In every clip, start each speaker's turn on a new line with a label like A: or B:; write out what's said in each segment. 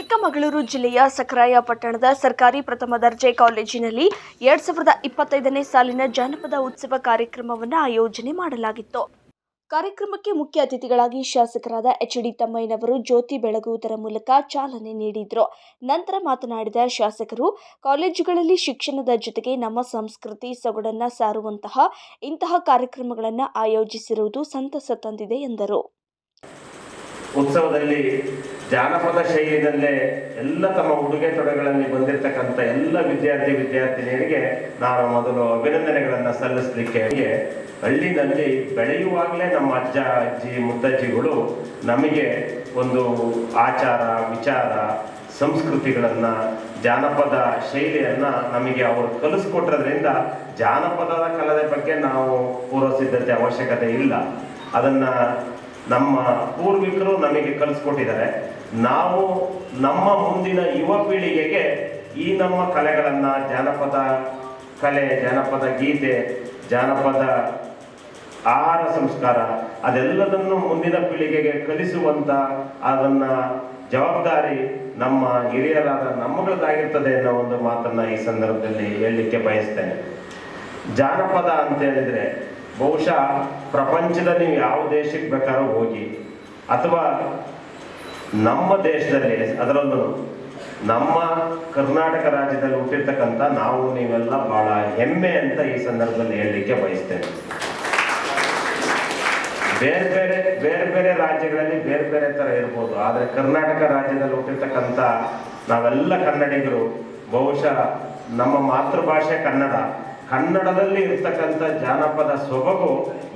A: ಚಿಕ್ಕಮಗಳೂರು ಜಿಲ್ಲೆಯ ಸಖರಾಯ ಪಟ್ಟಣದ ಸರ್ಕಾರಿ ಪ್ರಥಮ ದರ್ಜೆ ಕಾಲೇಜಿನಲ್ಲಿ ಎರಡ್ ಸಾವಿರದ ಇಪ್ಪತ್ತೈದನೇ ಸಾಲಿನ ಜಾನಪದ ಉತ್ಸವ ಕಾರ್ಯಕ್ರಮವನ್ನು ಆಯೋಜನೆ ಮಾಡಲಾಗಿತ್ತು. ಕಾರ್ಯಕ್ರಮಕ್ಕೆ ಮುಖ್ಯ ಅತಿಥಿಗಳಾಗಿ ಶಾಸಕರಾದ ಎಚ್ ಡಿ ತಮ್ಮಯ್ಯನವರು ಜ್ಯೋತಿ ಬೆಳಗುವುದರ ಮೂಲಕ ಚಾಲನೆ ನೀಡಿದರು. ನಂತರ ಮಾತನಾಡಿದ ಶಾಸಕರು, ಕಾಲೇಜುಗಳಲ್ಲಿ ಶಿಕ್ಷಣದ ಜೊತೆಗೆ ನಮ್ಮ ಸಂಸ್ಕೃತಿ ಸೊಗಡನ್ನು ಸಾರುವಂತಹ ಇಂತಹ ಕಾರ್ಯಕ್ರಮಗಳನ್ನು ಆಯೋಜಿಸಿರುವುದು ಸಂತಸ ತಂದಿದೆ ಎಂದರು.
B: ಉತ್ಸವದಲ್ಲಿ ಜಾನಪದ ಶೈಲಿನಲ್ಲೇ ಎಲ್ಲ ತಮ್ಮ ಉಡುಗೆ ತೊಡೆಗಳಲ್ಲಿ ಬಂದಿರತಕ್ಕಂಥ ಎಲ್ಲ ವಿದ್ಯಾರ್ಥಿ ವಿದ್ಯಾರ್ಥಿನಿಯರಿಗೆ ನಾನು ಮೊದಲು ಅಭಿನಂದನೆಗಳನ್ನು ಸಲ್ಲಿಸಲಿಕ್ಕೆ ಹಳ್ಳಿನಲ್ಲಿ ಬೆಳೆಯುವಾಗಲೇ ನಮ್ಮ ಅಜ್ಜ, ಅಜ್ಜಿ ಮುತ್ತಜ್ಜಿಗಳು ನಮಗೆ ಒಂದು ಆಚಾರ, ವಿಚಾರ, ಸಂಸ್ಕೃತಿಗಳನ್ನು, ಜಾನಪದ ಶೈಲಿಯನ್ನು ನಮಗೆ ಅವರು ಕಲಿಸ್ಕೊಟ್ರೋದ್ರಿಂದ ಜಾನಪದದ ಕಲದ ಬಗ್ಗೆ ನಾವು ಪೂರ್ವ ಸಿದ್ಧತೆ ಅವಶ್ಯಕತೆ ಇಲ್ಲ. ಅದನ್ನು ನಮ್ಮ ಪೂರ್ವಿಕರು ನಮಗೆ ಕಲಿಸ್ಕೊಟ್ಟಿದ್ದಾರೆ. ನಾವು ನಮ್ಮ ಮುಂದಿನ ಯುವ ಪೀಳಿಗೆಗೆ ಈ ನಮ್ಮ ಕಲೆಗಳನ್ನು ಜಾನಪದ ಕಲೆ, ಜಾನಪದ ಗೀತೆ, ಜಾನಪದ ಆಹಾರ ಸಂಸ್ಕಾರ ಅದೆಲ್ಲದನ್ನು ಮುಂದಿನ ಪೀಳಿಗೆಗೆ ಕಲಿಸುವಂತ ಅದನ್ನ ಜವಾಬ್ದಾರಿ ನಮ್ಮ ಹಿರಿಯರಾದ ನಮ್ಮಗಳದ್ದಾಗಿರ್ತದೆ ಅನ್ನೋ ಒಂದು ಮಾತನ್ನ ಈ ಸಂದರ್ಭದಲ್ಲಿ ಹೇಳಲಿಕ್ಕೆ ಬಯಸ್ತೇನೆ. ಜಾನಪದ ಅಂತ ಹೇಳಿದ್ರೆ ಬಹುಶಃ ಪ್ರಪಂಚದ ನೀವು ಯಾವ ದೇಶಕ್ಕೆ ಬೇಕಾದ್ರೂ ಹೋಗಿ, ಅಥವಾ ನಮ್ಮ ದೇಶದಲ್ಲಿ, ಅದರಲ್ಲೂ ನಮ್ಮ ಕರ್ನಾಟಕ ರಾಜ್ಯದಲ್ಲಿ ಹುಟ್ಟಿರ್ತಕ್ಕಂಥ ನಾವು ನೀವೆಲ್ಲ ಬಹಳ ಹೆಮ್ಮೆ ಅಂತ ಈ ಸಂದರ್ಭದಲ್ಲಿ ಹೇಳಲಿಕ್ಕೆ ಬಯಸ್ತೇನೆ. ಬೇರೆ ಬೇರೆ ಬೇರೆ ಬೇರೆ ರಾಜ್ಯಗಳಲ್ಲಿ ಬೇರೆ ಬೇರೆ ತರ ಇರ್ಬೋದು. ಆದರೆ ಕರ್ನಾಟಕ ರಾಜ್ಯದಲ್ಲಿ ಹುಟ್ಟಿರ್ತಕ್ಕಂಥ ನಾವೆಲ್ಲ ಕನ್ನಡಿಗರು, ಬಹುಶಃ ನಮ್ಮ ಮಾತೃಭಾಷೆ ಕನ್ನಡ. ಕನ್ನಡದಲ್ಲಿ ಇರ್ತಕ್ಕಂಥ ಜಾನಪದ ಸೊಬಗು,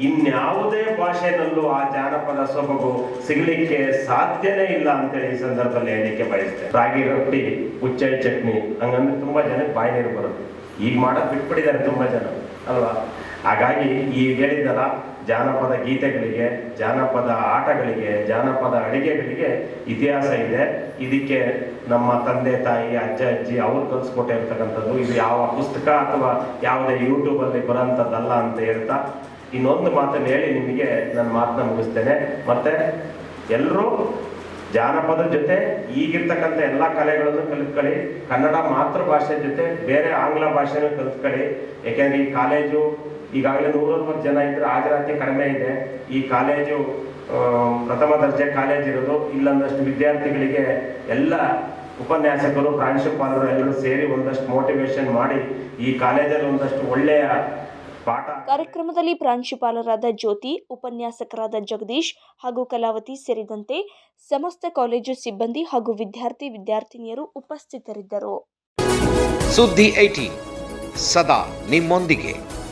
B: ಇನ್ಯಾವುದೇ ಭಾಷೆಯಲ್ಲೂ ಆ ಜಾನಪದ ಸೊಬಗು ಸಿಗಲಿಕ್ಕೆ ಸಾಧ್ಯನೇ ಇಲ್ಲ ಅಂತೇಳಿ ಈ ಸಂದರ್ಭದಲ್ಲಿ ಹೇಳಲಿಕ್ಕೆ ಬಯಸ್ತೇನೆ ರಾಗಿ, ರೊಟ್ಟಿ ಹುಚ್ಚೆ ಚಟ್ನಿ, ಹಂಗಂದ್ರೆ ತುಂಬಾ ಜನಕ್ಕೆ ಬಾಯಿ ನೀರು ಬರುತ್ತೆ. ಈಗ ಮಾಡೋದು ಬಿಟ್ಬಿಟ್ಟಿದ್ದಾರೆ ತುಂಬಾ ಜನ. ಅಲ್ವಾ? ಹಾಗಾಗಿ ಈ ಹೇಳಿದಲ್ಲ ಜಾನಪದ ಗೀತೆಗಳಿಗೆ, ಜಾನಪದ ಆಟಗಳಿಗೆ, ಜಾನಪದ ಅಡಿಗೆಗಳಿಗೆ ಇತಿಹಾಸ ಇದೆ. ಇದಕ್ಕೆ ನಮ್ಮ ತಂದೆ, ತಾಯಿ, ಅಜ್ಜ, ಅಜ್ಜಿ ಅವ್ರು ಕಲಿಸ್ಕೊಟ್ಟಿರ್ತಕ್ಕಂಥದ್ದು ಇದು ಯಾವ ಪುಸ್ತಕ ಅಥವಾ ಯಾವುದೇ ಯೂಟ್ಯೂಬಲ್ಲಿ ಬರೋಂಥದ್ದಲ್ಲ ಅಂತ ಹೇಳ್ತಾ ಇನ್ನೊಂದು ಮಾತನ್ನು ಹೇಳಿ ನಿಮಗೆ ನನ್ನ ಮಾತನ್ನ ಮುಗಿಸ್ತೇನೆ. ಮತ್ತೆ ಎಲ್ಲರೂ ಜಾನಪದ ಜೊತೆ ಈಗಿರ್ತಕ್ಕಂಥ ಎಲ್ಲ ಕಲೆಗಳನ್ನು ಕಲಿತ್ಕೊಳ್ಳಿ. ಕನ್ನಡ ಮಾತೃಭಾಷೆ ಜೊತೆ ಬೇರೆ ಆಂಗ್ಲ ಭಾಷೆನೂ ಕಲಿತ್ಕೊಳ್ಳಿ. ಯಾಕೆಂದ್ರೆ ಈ ಕಾಲೇಜು, ಈಗಾಗಲೇ ನೂರವತ್ತು ಜನ ಇದ್ರೆ ಹಾಜರಾತಿ ಕಡಿಮೆ ಇದೆ. ಈ ಕಾಲೇಜು ಪ್ರಥಮ ದರ್ಜೆ ಕಾಲೇಜ್ ಇರೋದು. ಇಲ್ಲೊಂದಷ್ಟು ವಿದ್ಯಾರ್ಥಿಗಳಿಗೆ ಎಲ್ಲ ಉಪನ್ಯಾಸಕರು, ಪ್ರಾಂಶುಪಾಲರು ಎಲ್ಲರೂ ಸೇರಿ ಒಂದಷ್ಟು ಮೋಟಿವೇಶನ್ ಮಾಡಿ ಈ ಕಾಲೇಜಲ್ಲಿ ಒಂದಷ್ಟು ಒಳ್ಳೆಯ
A: ಕಾರ್ಯಕ್ರಮದಲ್ಲಿ ಪ್ರಾಂಶುಪಾಲರಾದ ಜ್ಯೋತಿ ಉಪನ್ಯಾಸಕರಾದ ಜಗದೀಶ್ ಹಾಗೂ ಕಲಾವತಿ ಸೇರಿದಂತೆ ಸಮಸ್ತ ಕಾಲೇಜು ಸಿಬ್ಬಂದಿ ಹಾಗೂ ವಿದ್ಯಾರ್ಥಿ ವಿದ್ಯಾರ್ಥಿನಿಯರು ಉಪಸ್ಥಿತರಿದ್ದರು.
C: ಸುದ್ದಿ ಐಟಿ ಸದಾ ನಿಮ್ಮೊಂದಿಗೆ.